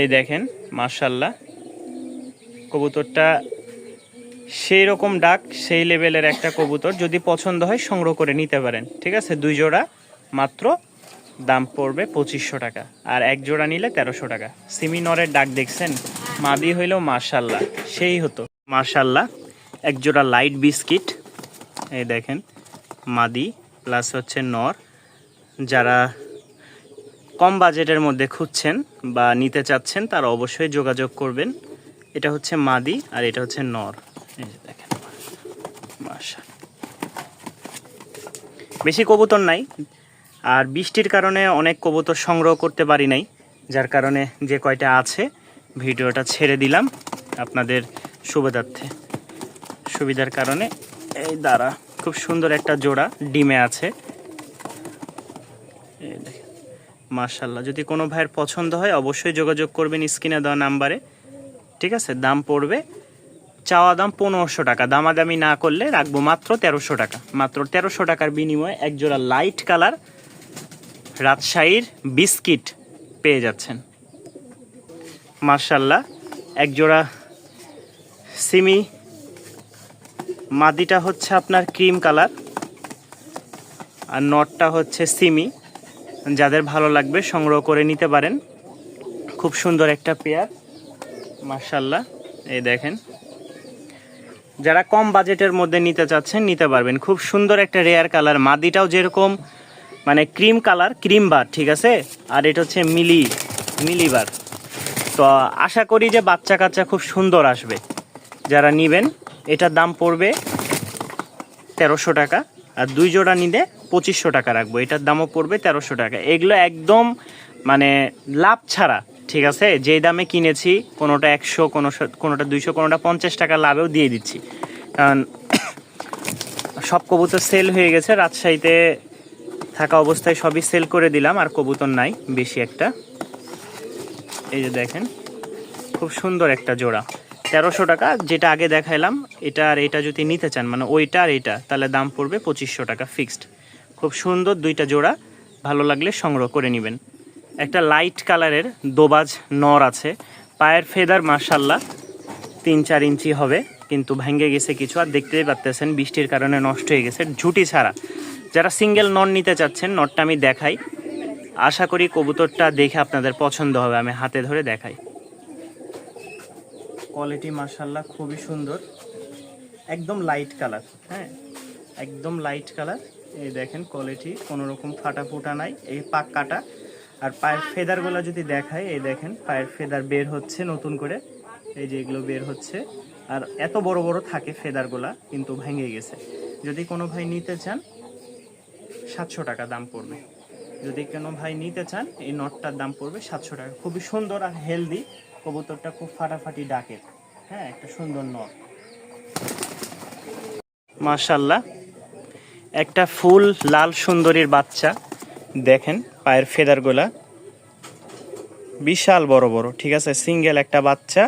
এই দেখেন মার্শাল্লাহ কবুতরটা সেই রকম ডাক, সেই লেভেলের একটা কবুতর, যদি পছন্দ হয় সংগ্রহ করে নিতে পারেন, ঠিক আছে? দুই জোড়া, মাত্র দাম পড়বে পঁচিশশো টাকা, আর এক জোড়া নিলে তেরোশো টাকা। সিমিনরের ডাক দেখছেন? মাদি হইলেও মার্শাল্লাহ সেই হতো। মার্শাল্লাহ এক জোড়া লাইট বিস্কিট, এই দেখেন, মাদি, প্লাস হচ্ছে নর। যারা কম বাজেটের মধ্যে খুঁজছেন বা নিতে চাচ্ছেন, তারা অবশ্যই যোগাযোগ করবেন। এটা হচ্ছে মাদি আর এটা হচ্ছে নর। দেখেন। বেশি কবুতর নাই। আর বৃষ্টির কারণে অনেক কবুতর সংগ্রহ করতে পারি নাই, যার কারণে যে কয়টা আছে, ভিডিওটা ছেড়ে দিলাম আপনাদের সুবিধার্থে। সুবিধার কারণে এই দ্বারা খুব সুন্দর একটা জোড়া ডিমে আছে এই দেখেন মার্শাল্লাহ যদি কোনো ভাইয়ের পছন্দ হয়, অবশ্যই যোগাযোগ করবেন স্ক্রিনে দেওয়া নাম্বারে। ঠিক আছে? দাম পড়বে, চাওয়া দাম পনেরোশো টাকা। দামাদামি না করলে রাখব মাত্র তেরোশো টাকা। মাত্র তেরোশো টাকার বিনিময়ে এক জোড়া লাইট কালার রাজশাহীর বিস্কিট পেয়ে যাচ্ছেন। মার্শাল্লাহ এক জোড়া সিমি, মাদিটা হচ্ছে আপনার ক্রিম কালার আর নটটা হচ্ছে সিমি। যাদের ভালো লাগবে সংগ্রহ করে নিতে পারেন। খুব সুন্দর একটা পেয়ার মার্শাল্লাহ এই দেখেন। যারা কম বাজেটের মধ্যে নিতে চাচ্ছেন, নিতে পারবেন। খুব সুন্দর একটা রেয়ার কালার মাদিটাও যেরকম মানে ক্রিম কালার ক্রিম বার ঠিক আছে? আর এটা হচ্ছে মিলি মিলি বার তো আশা করি যে বাচ্চা কাচ্চা খুব সুন্দর আসবে। যারা নিবেন, এটার দাম পড়বে তেরোশো টাকা। আর দুই জোড়া নিলে পঁচিশশো টাকা রাখব। এটার দামও পড়বে তেরোশো টাকা। এগুলো একদম মানে লাভ ছাড়া, ঠিক আছে? যেই দামে কিনেছি, কোনোটা একশো কোনো কোনোটা দুইশো, কোনোটা পঞ্চাশ টাকা লাভেও দিয়ে দিচ্ছি। কারণ, সব কবুতর সেল হয়ে গেছে। রাজশাহীতে থাকা অবস্থায় সবই সেল করে দিলাম, আর কবুতর নাই, বেশি একটা। এই যে দেখেন, খুব সুন্দর একটা জোড়া। তেরোশো টাকা, যেটা আগে দেখাইলাম, এটা আর এটা যদি নিতে চান মানে ওইটা আর এটা, তাহলে দাম পড়বে পঁচিশশো টাকা ফিক্সড খুব সুন্দর দুইটা জোড়া, ভালো লাগলে সংগ্রহ করে নেবেন। একটা লাইট কালারের দোবাজ নর আছে, পায়ের ফেদার মার্শাল্লাহ তিন চার ইঞ্চি হবে, কিন্তু ভেঙে গেছে কিছু, আর দেখতেই পারতেছেন বৃষ্টির কারণে নষ্ট হয়ে গেছে, ঝুটি ছাড়া। যারা সিঙ্গেল নন নিতে চাচ্ছেন নটটা আমি দেখাই। আশা করি কবুতরটা দেখে আপনাদের পছন্দ হবে, আমি হাতে ধরে দেখাই। কোয়ালিটি মার্শাল্লাহ খুবই সুন্দর। একদম লাইট কালার হ্যাঁ? একদম লাইট কালার এই দেখেন কোয়ালিটি কোনো রকম ফাটা ফুটা নাই, এই পাক কাটা। আর পায়ের ফেদারগুলো যদি দেখাই, এই দেখেন পায়ের ফেদার বের হচ্ছে নতুন করে। এই যে এগুলো বের হচ্ছে। আর এত বড় বড় থাকে ফেদারগুলা, কিন্তু ভেঙে গেছে। যদি কোনো ভাই নিতে চান, সাতশো টাকা দাম পড়বে। যদি কোনো ভাই নিতে চান, এই নটটার দাম পড়বে সাতশো টাকা। খুবই সুন্দর আর হেলদি কবুতরটা খুব ফাটাফাটি ডাকে হ্যাঁ একটা সুন্দর নট। মাশাল্লাহ একটা ফুল লাল সুন্দরীর বাচ্চা, দেখেন পায়ের ফেদারগুলা। বিশাল বড় বড়, ঠিক আছে? সিঙ্গেল একটা বাচ্চা।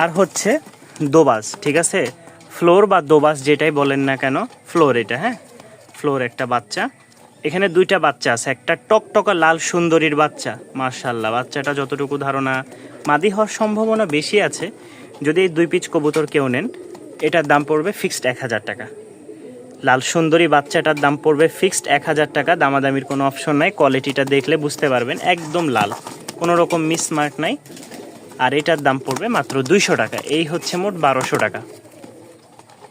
আর হচ্ছে দোবাস ঠিক আছে? ফ্লোর বা দোবাস যেটাই বলেন না কেন ফ্লোর এটা হ্যাঁ? ফ্লোর একটা বাচ্চা। এখানে দুইটা বাচ্চা আছে, একটা টকটকা লাল সুন্দরীর বাচ্চা মার্শাল্লাহ বাচ্চাটা যতটুকু ধারণা মাদি হওয়ার সম্ভাবনা বেশি আছে, যদি এই দুই পিচ কবুতর কেউ নেন, এটার দাম পড়বে ফিক্সড এক হাজার টাকা। লাল সুন্দরী বাচ্চাটার দাম পড়বে ফিক্সড এক হাজার টাকা। দামাদামির কোনো অপশন নাই। কোয়ালিটিটা দেখলে বুঝতে পারবেন। একদম লাল। কোনো রকম মিসমার্ক নাই। আর এটার দাম পড়বে মাত্র দুইশো টাকা। এই হচ্ছে মোট বারোশো টাকা।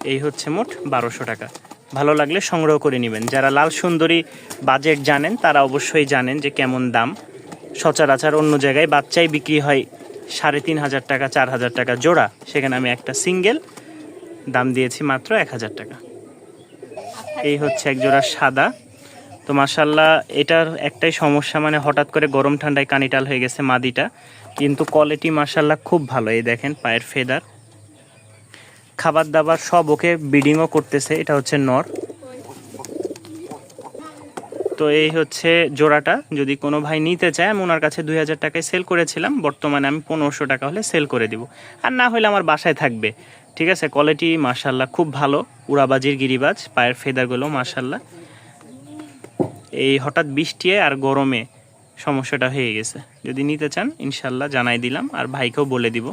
এই হচ্ছে মোট বারোশো টাকা। ভালো লাগলে সংগ্রহ করে নেবেন। যারা লাল সুন্দরী বাজেট জানেন, তারা অবশ্যই জানেন যে কেমন দাম। সচরাচর অন্য জায়গায় বাচ্চাই বিক্রি হয় সাড়ে তিন হাজার টাকা, চার হাজার টাকা জোড়া। সেখানে আমি একটা সিঙ্গেল দাম দিয়েছি মাত্র এক হাজার টাকা। এই হচ্ছে এক জোড়া সাদা। তো মাসাল্লাহ এটার একটাই সমস্যা মানে হঠাৎ করে গরম ঠান্ডায় কানিটাল হয়ে গেছে মাদিটা। কিন্তু কোয়ালিটি মাসাল্লাহ খুব ভালো, এই দেখেন পায়ের ফেদার। খাবার দাবার সব ওকে ব্রিডিংও করতেছে, এটা হচ্ছে নর। তো এই হচ্ছে জোড়াটা, যদি কোনো ভাই নিতে চায়, আমি ওনার কাছে দুই হাজার টাকায় সেল করেছিলাম, বর্তমানে আমি পনেরোশো টাকা হলে সেল করে দিব। আর না হলে আমার বাসায় থাকবে। ঠিক আছে কোয়ালিটি মাশাল্লাহ খুব ভালো, উড়াবাজির গিরিবাজ, পায়ের ফেদারগুলো মাশাল্লাহ এই হঠাৎ বৃষ্টি আর গরমে সমস্যাটা হয়ে গেছে। যদি নিতে চান ইনশাল্লাহ জানাই দিলাম, আর ভাইকেও বলে দিব।